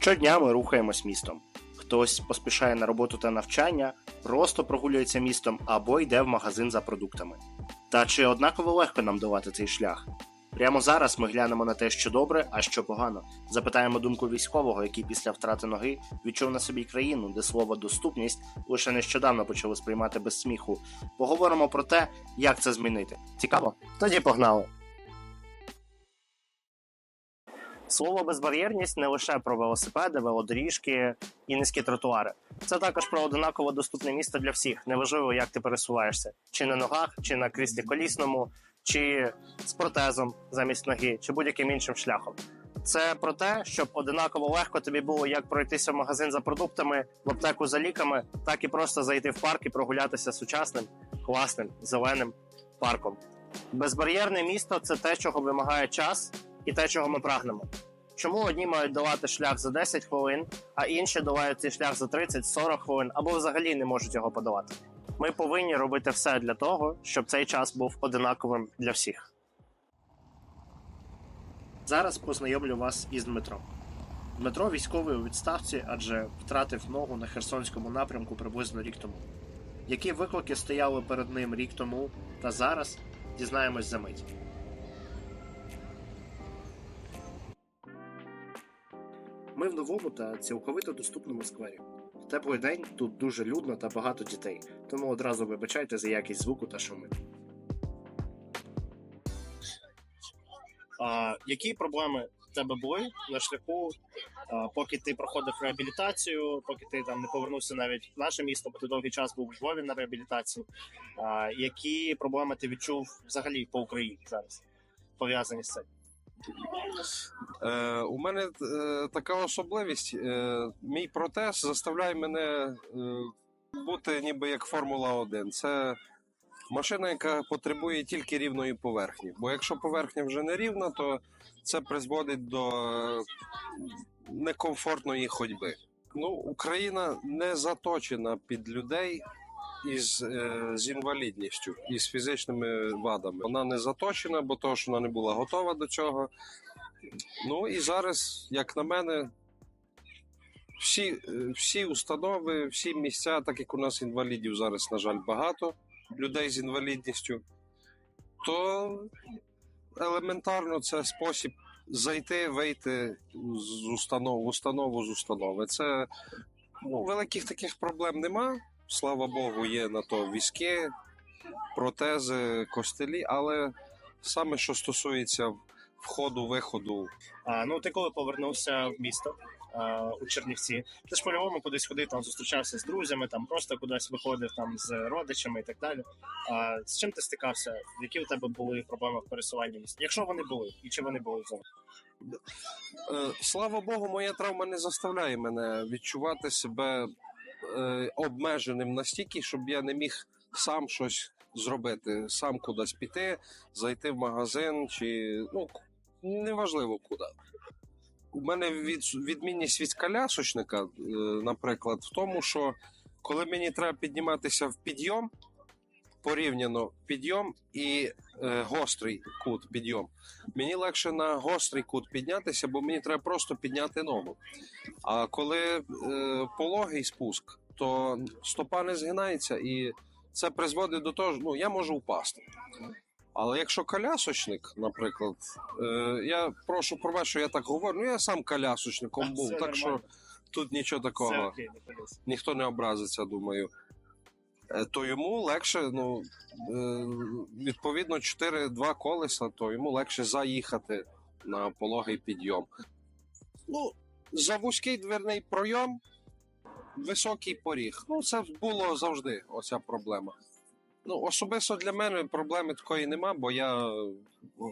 Щодня ми рухаємось містом. Хтось поспішає на роботу та навчання, просто прогулюється містом або йде в магазин за продуктами. Та чи однаково легко нам долати цей шлях? Прямо зараз ми глянемо на те, що добре, а що погано. Запитаємо думку військового, який після втрати ноги відчув на собі країну, де слово доступність лише нещодавно почали сприймати без сміху. Поговоримо про те, як це змінити. Цікаво? Тоді погнали. Слово безбар'єрність не лише про велосипеди, велодоріжки і низькі тротуари. Це також про однаково доступне місто для всіх. Неважливо, як ти пересуваєшся, чи на ногах, чи на кріслі колісному, чи з протезом замість ноги, чи будь-яким іншим шляхом. Це про те, щоб одинаково легко тобі було як пройтися в магазин за продуктами, в аптеку за ліками, так і просто зайти в парк і прогулятися сучасним, класним, зеленим парком. Безбар'єрне місто це те, чого вимагає час, і те, чого ми прагнемо. Чому одні мають долати шлях за 10 хвилин, а інші долають цей шлях за 30-40 хвилин або взагалі не можуть його подолати? Ми повинні робити все для того, щоб цей час був одинаковим для всіх. Зараз познайомлю вас із Дмитром. Дмитро військовий у відставці, адже втратив ногу на Херсонському напрямку приблизно рік тому. Які виклики стояли перед ним рік тому та зараз, дізнаємось за мить. Ми в новому та цілковито доступному сквері. В теплий день тут дуже людно та багато дітей, тому одразу вибачайте за якість звуку та шуми. А, які проблеми в тебе були на шляху, а, поки ти проходив реабілітацію, поки ти там не повернувся навіть в наше місто, бо ти довгий час був у Львові на реабілітації? А, які проблеми ти відчув взагалі по Україні зараз пов'язані з цим? Е, у мене е, така особливість. Е, мій протез заставляє мене е, бути ніби як Формула 1. Це машина, яка потребує тільки рівної поверхні. Бо якщо поверхня вже не рівна, то це призводить до некомфортної ходьби. Ну, Україна не заточена під людей із е, з інвалідністю і з фізичними вадами. Вона не заточена, бо того, що вона не була готова до цього. Ну і зараз, як на мене, всі, е, всі установи, всі місця, так як у нас інвалідів зараз, на жаль, багато людей з інвалідністю, то елементарно це спосіб зайти, вийти з установ, установу з установи. Це ну, великих таких проблем нема. Слава Богу, є на то візки, протези, костелі, але саме що стосується входу-виходу А, ну, ти коли повернувся в місто а, у Чернівці, ти ж по-любому кудись ходив, там зустрічався з друзями, там просто кудись виходив там з родичами і так далі. А, з чим ти стикався? Які у тебе були проблеми в пересуванні міста? Якщо вони були, і чи вони були взагалі? Е, Слава Богу, моя травма не заставляє мене відчувати себе е, обмеженим настільки, щоб я не міг сам щось зробити, сам кудись піти, зайти в магазин чи ну неважливо куди. У мене від, відмінність від колясочника, е, наприклад, в тому, що коли мені треба підніматися в підйом, порівняно підйом і е, гострий кут підйом. Мені легше на гострий кут піднятися, бо мені треба просто підняти ногу. А коли е, пологий спуск, то стопа не згинається, і це призводить до того, що ну, я можу впасти. Але якщо колясочник, наприклад, е, я прошу пробачити, що я так говорю, ну я сам колясочником був, Все так що тут нічого такого ніхто не образиться, думаю. Е, То йому легше, ну, е, відповідно, 4-2 колеса, то йому легше заїхати на пологий підйом. Ну, за вузький дверний пройом, високий поріг. Ну, це було завжди оця проблема. Ну, особисто для мене проблеми такої нема, бо я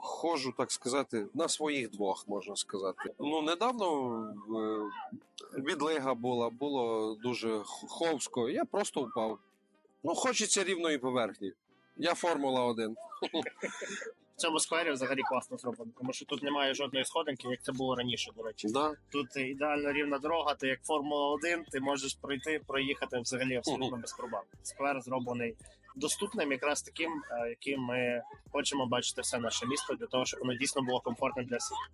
ходжу, так сказати, на своїх двох, можна сказати. Ну, недавно е, відлига була, було дуже ховсько. Я просто впав. Ну, хочеться рівної поверхні. Я Формула 1. В цьому сквері взагалі класно зроблено, тому що тут немає жодної сходинки, як це було раніше, до речі. Да. Тут ідеально рівна дорога, ти як Формула 1, ти можеш пройти, проїхати взагалі абсолютно без проблем. Сквер зроблений доступним, якраз таким, е, яким ми хочемо бачити все наше місто, для того, щоб воно дійсно було комфортним для всіх.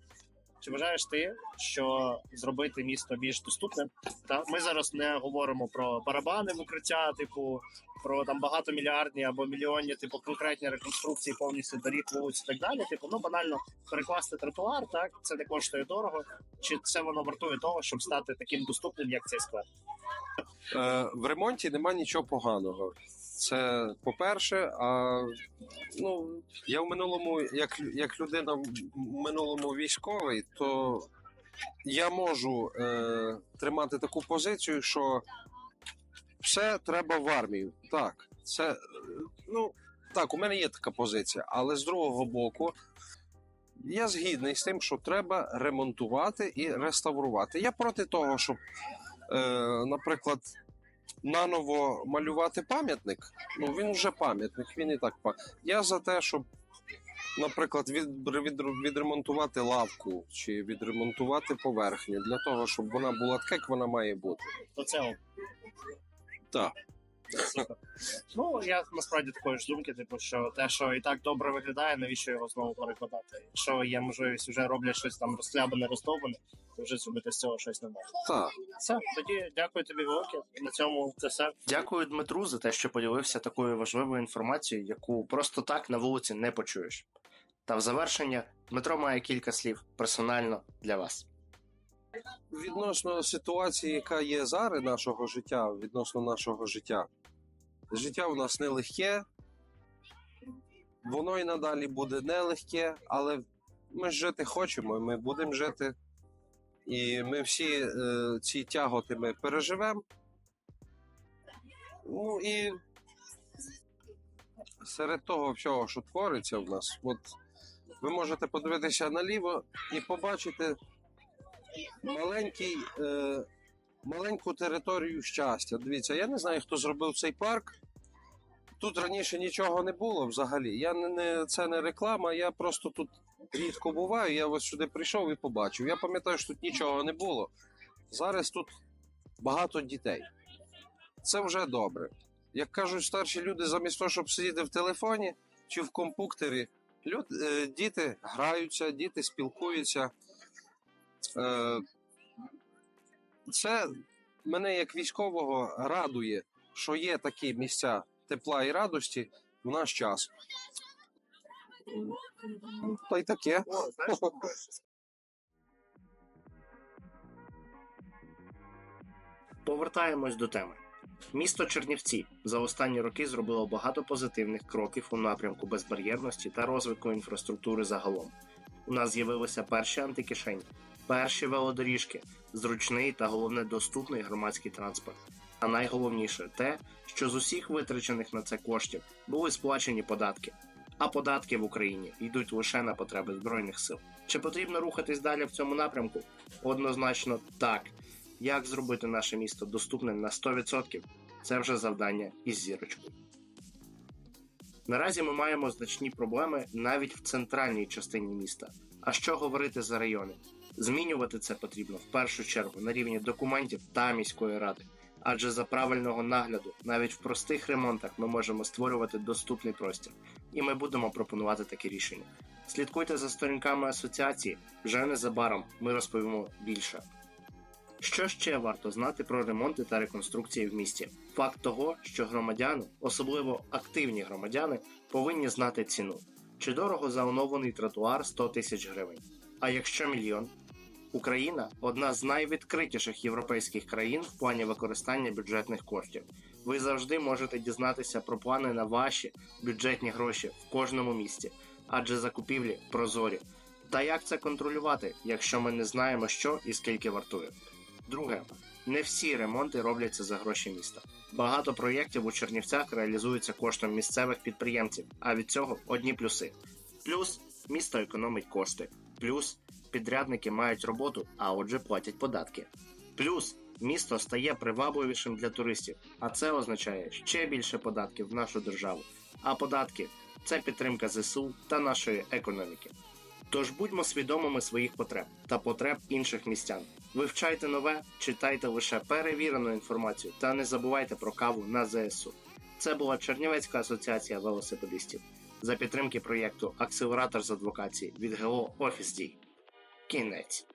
Чи вважаєш ти, що зробити місто більш доступним? Та ми зараз не говоримо про барабани в укриття, типу про там багатомільярдні або мільйонні, типу конкретні реконструкції повністю доріг, вулиць і так далі. Типу, ну банально перекласти тротуар, так це не коштує дорого. Чи це воно вартує того, щоб стати таким доступним, як цей сквер? Е, в ремонті нема нічого поганого. Це по-перше, а ну я в минулому, як, як людина в минулому військовий, то я можу е, тримати таку позицію, що все треба в армію. Так, це ну так, у мене є така позиція, але з другого боку, я згідний з тим, що треба ремонтувати і реставрувати. Я проти того, щоб, е, наприклад, наново малювати пам'ятник. Ну він вже пам'ятник, він і так. Я за те, щоб, наприклад, від, від, відремонтувати лавку чи відремонтувати поверхню для того, щоб вона була така, як вона має бути. То це. Так. Супер. Ну я насправді такої ж думки, типу, що те, що і так добре виглядає, навіщо його знову перекладати? Якщо є можливість вже роблять щось там розхлябане, роздовбане, то вже зробити з цього щось не можна. Так. Все, тоді дякую тобі велике. На цьому це все. Дякую Дмитру за те, що поділився такою важливою інформацією, яку просто так на вулиці не почуєш. Та в завершення Дмитро має кілька слів персонально для вас. Відносно ситуації, яка є зараз нашого життя, відносно нашого життя. Життя у нас нелегке, воно і надалі буде нелегке, але ми жити хочемо, ми будемо жити. І ми всі е, ці тяготи ми переживемо. Ну і серед того всього, що твориться в нас, от ви можете подивитися наліво і побачити маленький, е, маленьку територію щастя. Дивіться, я не знаю, хто зробив цей парк. Тут раніше нічого не було взагалі. Я не, не це не реклама, я просто тут рідко буваю. Я ось сюди прийшов і побачив. Я пам'ятаю, що тут нічого не було. Зараз тут багато дітей. Це вже добре. Як кажуть старші люди, замість того, щоб сидіти в телефоні чи в компуктері, люд, е, діти граються, діти спілкуються. Е, це мене як військового радує, що є такі місця тепла і радості в наш час. Та й таке. Повертаємось до теми. Місто Чернівці за останні роки зробило багато позитивних кроків у напрямку безбар'єрності та розвитку інфраструктури загалом. У нас з'явилися перші антикишені, перші велодоріжки, зручний та головне доступний громадський транспорт. А найголовніше те, що з усіх витрачених на це коштів були сплачені податки. А податки в Україні йдуть лише на потреби збройних сил. Чи потрібно рухатись далі в цьому напрямку? Однозначно так. Як зробити наше місто доступним на 100%? Це вже завдання із зірочкою. Наразі ми маємо значні проблеми навіть в центральній частині міста. А що говорити за райони? Змінювати це потрібно в першу чергу на рівні документів та міської ради. Адже за правильного нагляду, навіть в простих ремонтах, ми можемо створювати доступний простір, і ми будемо пропонувати такі рішення. Слідкуйте за сторінками асоціації, вже незабаром ми розповімо більше. Що ще варто знати про ремонти та реконструкції в місті? Факт того, що громадяни, особливо активні громадяни, повинні знати ціну. Чи дорого за оновлений тротуар 100 тисяч гривень? А якщо мільйон? Україна одна з найвідкритіших європейських країн в плані використання бюджетних коштів. Ви завжди можете дізнатися про плани на ваші бюджетні гроші в кожному місті, адже закупівлі прозорі. Та як це контролювати, якщо ми не знаємо, що і скільки вартує? Друге, не всі ремонти робляться за гроші міста. Багато проєктів у Чернівцях реалізуються коштом місцевих підприємців, а від цього одні плюси. Плюс місто економить кошти. Плюс підрядники мають роботу, а отже платять податки. Плюс місто стає привабливішим для туристів, а це означає ще більше податків в нашу державу. А податки це підтримка ЗСУ та нашої економіки. Тож будьмо свідомими своїх потреб та потреб інших містян. Вивчайте нове, читайте лише перевірену інформацію та не забувайте про каву на ЗСУ. Це була Чернівецька асоціація велосипедистів за підтримки проєкту Акселератор з адвокації від ГО Офіс Дій. Кінець.